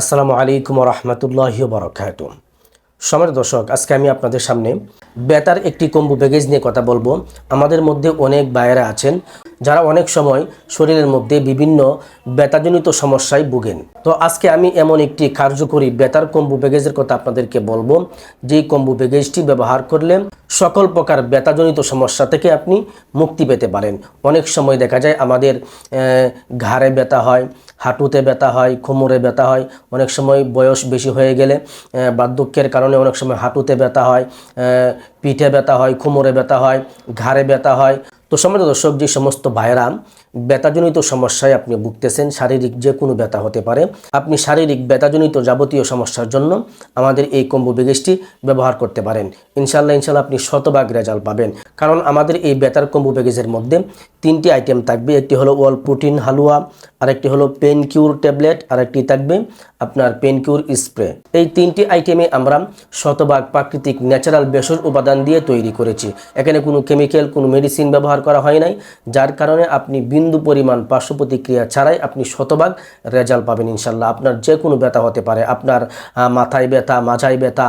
আসসালামু আলাইকুম রহমতুল্লাহ বরকাত সমের দর্শক, আজকে আমি আপনাদের সামনে বেতার একটি কম্বু প্যাকেজ নিয়ে কথা বলব। আমাদের মধ্যে অনেক বায়েরা আছেন। যারা অনেক সময় শরীরের মধ্যে বিভিন্ন বেতাজনিত সমস্যায় ভুগেন। তো আজকে আমি এমন একটি কার্যকরী বেতার কম্বু প্যাকেজের কথা আপনাদেরকে বলব। যে কম্বু প্যাকেজটি ব্যবহার করলে সকল প্রকার বেতাজনিত সমস্যা থেকে আপনি মুক্তি পেতে পারেন। অনেক সময় দেখা যায় আমাদের ঘাড়ে ব্যথা হয়, হাঁটুতে ব্যথা হয়, কোমরে ব্যথা হয়, অনেক সময় বয়স বেশি হয়ে গেলে বার্ধক্যের কারণে অনেক সময় হাঁটুতে ব্যথা হয় পিঠে ব্যথা হয়, কোমরে ব্যথা হয়, ঘাড়ে ব্যথা হয়। তো সময় দর্শক যে সমস্ত ভাইয়েরা ব্যথাজনিত সমস্যায় আপনি ভুগতেছেন, শারীরিক যে কোনো ব্যথা হতে পারে। আপনি শারীরিক ব্যথাজনিত যাবতীয় সমস্যার জন্য আমাদের এই কম্বো বেগেজটি ব্যবহার করতে পারেন। ইনশাল্লাহ ইনশাল্লাহ আপনি শতভাগ রেজাল্ট পাবেন। কারণ আমাদের এই বেতার কম্বো বেগেজের মধ্যে তিনটি আইটেম থাকবে। একটি হলো ওয়াল প্রোটিন হালুয়া, আরেকটি হলো পেন কিউর ট্যাবলেট আর একটি থাকবে আপনার পেন কিউর স্প্রে। এই তিনটি আইটেমে আমরা শতভাগ প্রাকৃতিক ন্যাচারাল বেসর উপাদান দিয়ে তৈরি করেছি। এখানে কোনো কেমিক্যাল, কোনো মেডিসিন ব্যবহার করা হয় নাই, যার কারণে আপনি বিন্দু পরিমাণ পার্শ্ব প্রতিক্রিয়া ছাড়াই আপনি শতভাগ রেজাল্ট পাবেন ইনশাল্লাহ। আপনার যে কোনো ব্যথা হতে পারে। আপনার মাথায় ব্যথা, মাঝায় ব্যথা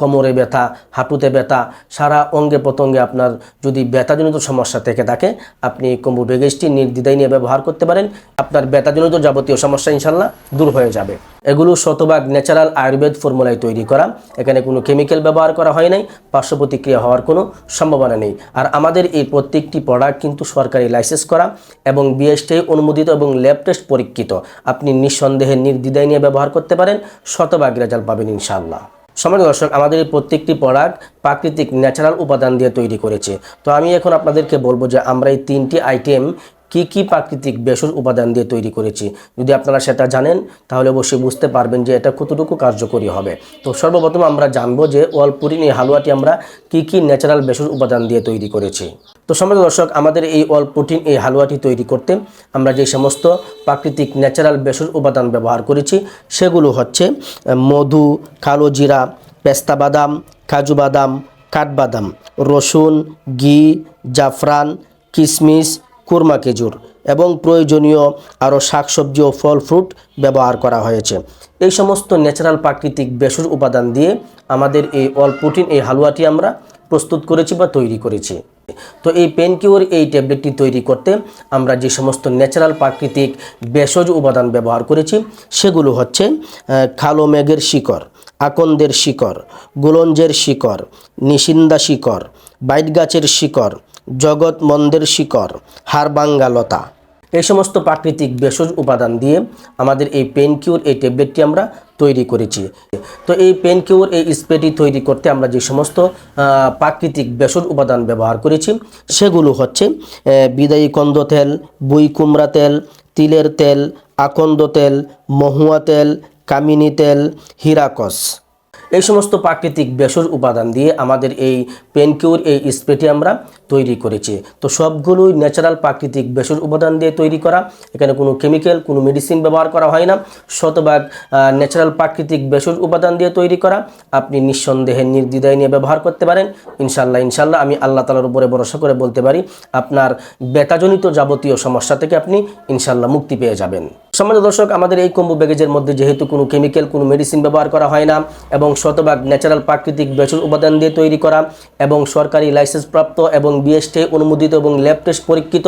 কোমরে ব্যথা, হাঁটুতে ব্যথা, সারা অঙ্গে প্রত্যঙ্গে আপনার যদি ব্যথাজনিত সমস্যা থেকে থাকে, আপনি কম্বু বেগেজটি নির্দ্বিধায় নিয়ে ব্যবহার করতে পারেন। আপনার ব্যথাজনিত যাবতীয় সমস্যা ইনশাল্লাহ দূর হয়ে যাবে। এগুলো শতভাগ ন্যাচারাল আয়ুর্বেদ ফর্মুলায় তৈরি করা। এখানে কোনো কেমিক্যাল ব্যবহার করা হয় নাই, পার্শ্ব প্রতিক্রিয়া হওয়ার কোনো সম্ভাবনা নেই। আর আমাদের এই প্রত্যেকটি প্রোডাক্ট কিন্তু সরকারি লাইসেন্স করা এবং বিএসটি অনুমোদিত এবং ল্যাব টেস্ট পরীক্ষিত। আপনি নিঃসন্দেহে নির্দ্বিধায় নিয়ে ব্যবহার করতে পারেন, শতভাগ রেজাল্ট পাবেন ইনশাআল্লাহ। সময় দর্শক, আমাদের এই প্রত্যেকটি প্রোডাক্ট প্রাকৃতিক ন্যাচারাল উপাদান দিয়ে তৈরি করেছে। তো আমি এখন আপনাদেরকে বলব যে আমরা এই তিনটি আইটেম কি কি প্রাকৃতিক ভেষজ উপাদান দিয়ে তৈরি করেছি? যদি আপনারা সেটা জানেন, তাহলে অবশ্যই বুঝতে পারবেন যে এটা কতটুকু কার্যকরী হবে। তো সর্বপ্রথম আমরা জানব যে ওয়ালপুরিন এই হালুয়াটি আমরা কি কি ন্যাচারাল ভেষজ উপাদান দিয়ে তৈরি করেছি। তো সময় দর্শক, আমাদের এই অল প্রোটিন এই হালুয়াটি তৈরি করতে আমরা যে সমস্ত প্রাকৃতিক ন্যাচারাল ভেষজ উপাদান ব্যবহার করেছি, সেগুলো হচ্ছে মধু, কালো জিরা, পেস্তা বাদাম, কাজু বাদাম কাঠবাদাম রসুন, ঘি, জাফরান কিশমিশ কুরমা খেজুর এবং প্রয়োজনীয় আরও শাকসবজি ও ফল ফ্রুট ব্যবহার করা হয়েছে। এই সমস্ত ন্যাচারাল প্রাকৃতিক ভেষজ উপাদান দিয়ে আমাদের এই অল প্রোটিন, এই হালুয়াটি আমরা প্রস্তুত করেছি বা তৈরি করেছি। তো এই পেনকিউর এই ট্যাবলেটটি তৈরি করতে আমরা যে সমস্ত ন্যাচারাল প্রাকৃতিক ভেষজ উপাদান ব্যবহার করেছি, সেগুলো হচ্ছে খালো মেঘের শিকড়, আকন্দের শিকড়, গুলঞ্জের শিকড়, নিশিন্দা শিকড়, বাইট গাছের শিকড় জগৎ মন্দের শিকড় হাড়বাঙ্গা লতা। এই সমস্ত প্রাকৃতিক ভেষজ উপাদান দিয়ে আমাদের এই পেনকিউর এই ট্যাবলেটটি আমরা তৈরি করেছি। তো এই পেনকিউর, এই স্প্রেটি তৈরি করতে আমরা যে সমস্ত প্রাকৃতিক ভেষজ উপাদান ব্যবহার করেছি, সেগুলো হচ্ছে বিদায়ী কন্দ তেল, বুই কুমড়া তেল, তিলের তেল, আকন্দ তেল, মহুয়া তেল, কামিনী তেল, হিরাকস। এই সমস্ত প্রাকৃতিক ভেষজ উপাদান দিয়ে আমাদের এই পেনকিউর, এই স্প্রেটি আমরা তৈরি করেছি। তো সবগুলোই ন্যাচারাল প্রাকৃতিক ভেষজ উপাদান দিয়ে তৈরি করা। এখানে কোনো কেমিক্যাল কোনো মেডিসিন ব্যবহার করা হয় না। শতভাগ ন্যাচারাল প্রাকৃতিক ভেষজ উপাদান দিয়ে তৈরি করা। আপনি নিঃসন্দেহে নির্দ্বিধায় নিয়ে ব্যবহার করতে পারেন। ইনশাল্লাহ ইনশাল্লাহ আমি আল্লাহ তালার উপরে ভরসা করে বলতে পারি, আপনার ব্যথাজনিত যাবতীয় সমস্যা থেকে আপনি ইনশাল্লাহ মুক্তি পেয়ে যাবেন। সমাজ দর্শক, আমাদের এই কম্বো ব্যাগেজের মধ্যে যেহেতু কোনো কেমিক্যাল কোনো মেডিসিন ব্যবহার করা হয় না এবং শতভাগ ন্যাচারাল প্রাকৃতিক বেচুর উপাদান দিয়ে তৈরি করা এবং সরকারি লাইসেন্স প্রাপ্ত এবং বিএসটি অনুমোদিত এবং ল্যাব টেস্ট পরীক্ষিত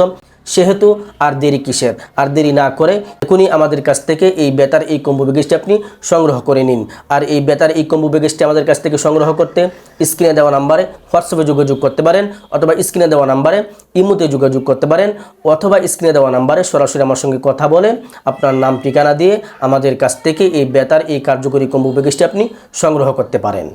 সেহেতু আর দেরি কিসের? আর দেরি না করে এখনই আমাদের কাছ থেকে এই বেতার, এই কম্বো ব্যাগেজটি আপনি সংগ্রহ করে নিন। আর এই বেতার, এই কম্বো ব্যাগেজটি আমাদের কাছ থেকে সংগ্রহ করতে স্ক্রিনে দেওয়া নাম্বারে হোয়াটসঅ্যাপে যোগাযোগ করতে পারেন অথবা স্ক্রিনে দেওয়া নাম্বারে ইমোতে যোগাযোগ করতে পারেন অথবা স্ক্রিনে দেওয়া নাম্বারে সরাসরি আমার সঙ্গে কথা বলে আপনার নাম, ঠিকানা দিয়ে আমাদের কাছ থেকে এই বেতার, এই কার্যকরী কম্বো ব্যাগেজটি আপনি সংগ্রহ করতে পারেন।